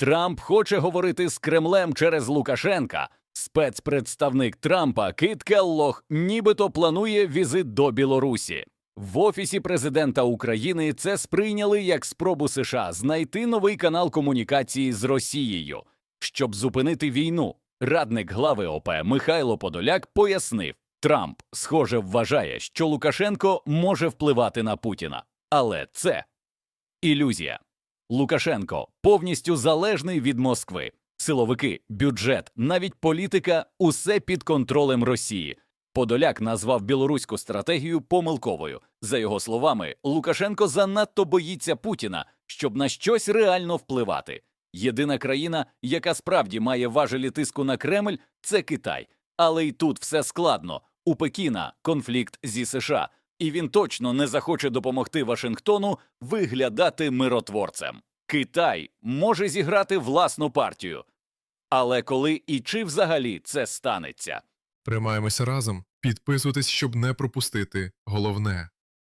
Трамп хоче говорити з Кремлем через Лукашенка. Спецпредставник Трампа Кит Келлох нібито планує візит до Білорусі. В офісі президента України це сприйняли як спробу США знайти новий канал комунікації з Росією, щоб зупинити війну. Радник глави ОП Михайло Подоляк пояснив, Трамп, схоже, вважає, що Лукашенко може впливати на Путіна, але це ілюзія. Лукашенко повністю залежний від Москви. Силовики, бюджет, навіть політика усе під контролем Росії. Подоляк назвав білоруську стратегію помилковою. За його словами, Лукашенко занадто боїться Путіна, щоб на щось реально впливати. Єдина країна, яка справді має важелі тиску на Кремль, це Китай. Але й тут все складно. У Пекіна конфлікт зі США, і він точно не захоче допомогти Вашингтону виглядати миротворцем. Китай може зіграти власну партію. Але коли і чи взагалі це станеться? Тримаємося разом, підписуйтесь, щоб не пропустити головне.